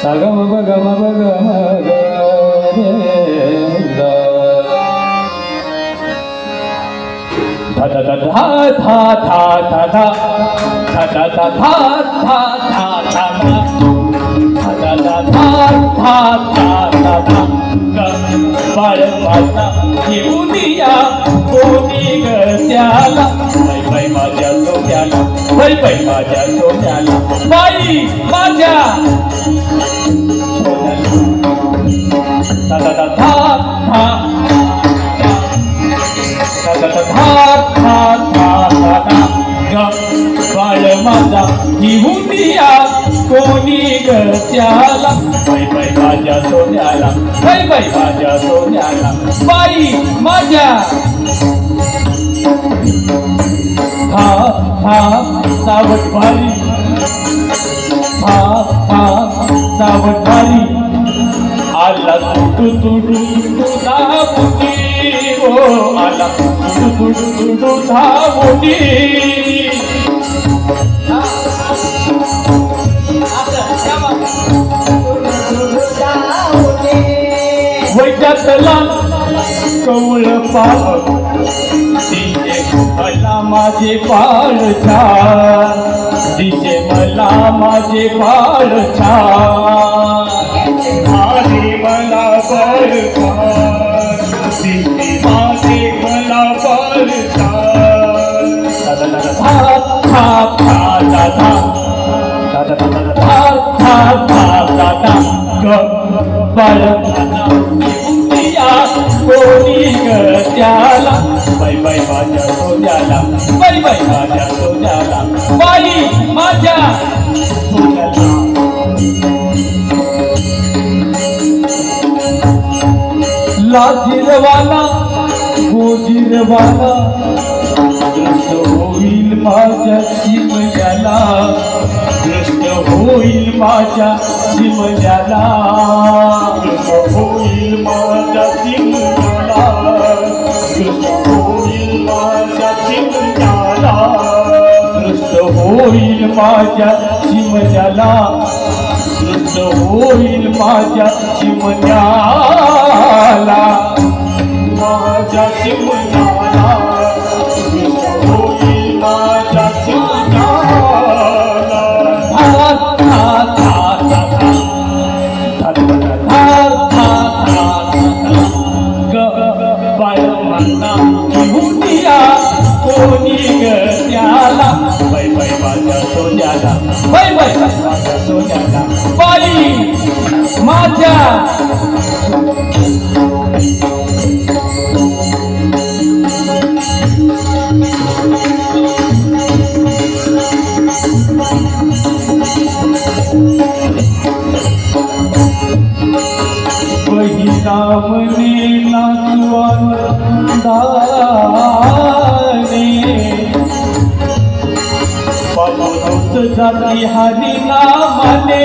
సగమ భగమ భగమ పడ పడ ఇవునియా కోటి గత్యాలా बाई बाई माझ्या सोन्याला बाई माझ्या धा धा धा धा बाळ माझा घेऊन या कोणी गत्याला बाई बाई माझ्या सोन्याला बाई बाई माझ्या सोन्याला बाई माझ्या हा हा सावटवारी. हा हा सावटवारी. आला तुडू तुडू धावती आला तुडू तुडू धावती कवळ पाहत. मला माझे पाळ छान दिसे मला माझे पाळ छान मला बाळ कोणी त्याला? बाय बाय माझ्या सोन्याला बाई बाई माझ्या सोन्याला बाई माझ्या सोन्याला. लाजीरवाला गोजीरवाला दृष्ट होईल माझ्या शिमल्याला दृष्ट होईल माझ्या शिमल्याला दृष्ट होईल माझ्या शिमल्याला होईल माझ्या शिमल्याला तृप्त होईल माझ्या चिमण्याला माझ्या चिमण्याला सोन्याला बाय बाय सोन्याला बाई माझ्या बहिता मने नाचवा दारा जाती हरी नामाने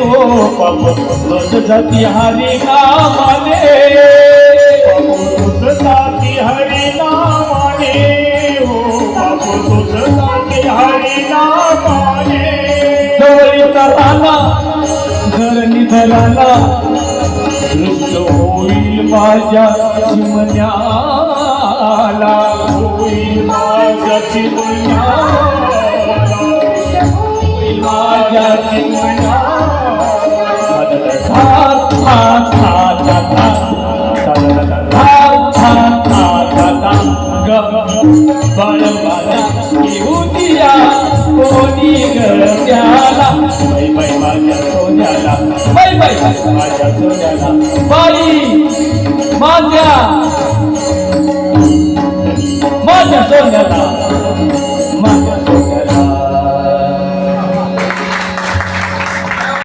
हो बाबू रोज जाती हरी नामाने रोज जाती हरी नामाने हो बाबू रोज जाती हरी नामाने जवळीचा राणा घर निधराला दृष्ट होईल माझ्या चिमण्याला. होईल माझ्या चिमण्याला. बाई माझ्या माझ्या सोन्याला.